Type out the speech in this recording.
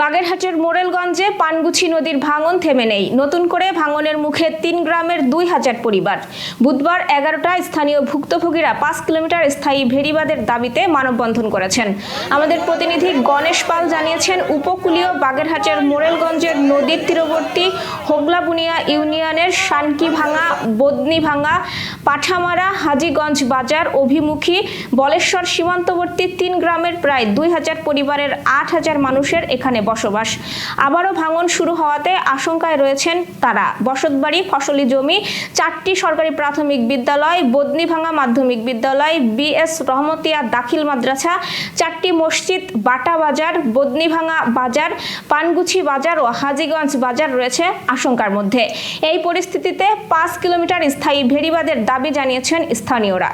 বাগেরহাটের মোরেলগঞ্জে পানগুছি নদীর ভাঙন থেমে নেই। নতুন করে ভাঙনের মুখে তিন গ্রামের দুই হাজার পরিবার। বুধবার এগারোটা স্থানীয় ভুক্তভোগীরা পাঁচ কিলোমিটার স্থায়ী ভেড়িবাদের দাবিতে মানববন্ধন করেছেন। আমাদের প্রতিনিধি গণেশ পাল জানিয়েছেন, উপকূলীয় বাগেরহাটের মোরেলগঞ্জের নদীর তীরবর্তী হোগলাবুনিয়া ইউনিয়নের শানকিভাঙা, বদনিভাঙা, পাঠামারা, হাজীগঞ্জ বাজার, অভিমুখী, বলেশ্বর সীমান্তবর্তী তিন গ্রামের প্রায় দুই হাজার পরিবারের আট হাজার মানুষের এখানে বসবাস। আবারও ভাঙন শুরু হওয়াতে আশঙ্কায় রয়েছেন তারা। বসতবাড়ি, ফসলি জমি, চারটি সরকারি প্রাথমিক বিদ্যালয়, বদনিভাঙা মাধ্যমিক বিদ্যালয় বিএস রহমতিয়া দাখিল মাদ্রাসা, চারটি মসজিদ, বাটা বাজার, বদনিভাঙা বাজার, পানগুছি বাজার ও হাজীগঞ্জ বাজার রয়েছে আশঙ্কার মধ্যে। এই পরিস্থিতিতে পাঁচ কিলোমিটার স্থায়ী ভেড়িবাদের দাবি জানিয়েছেন স্থানীয়রা।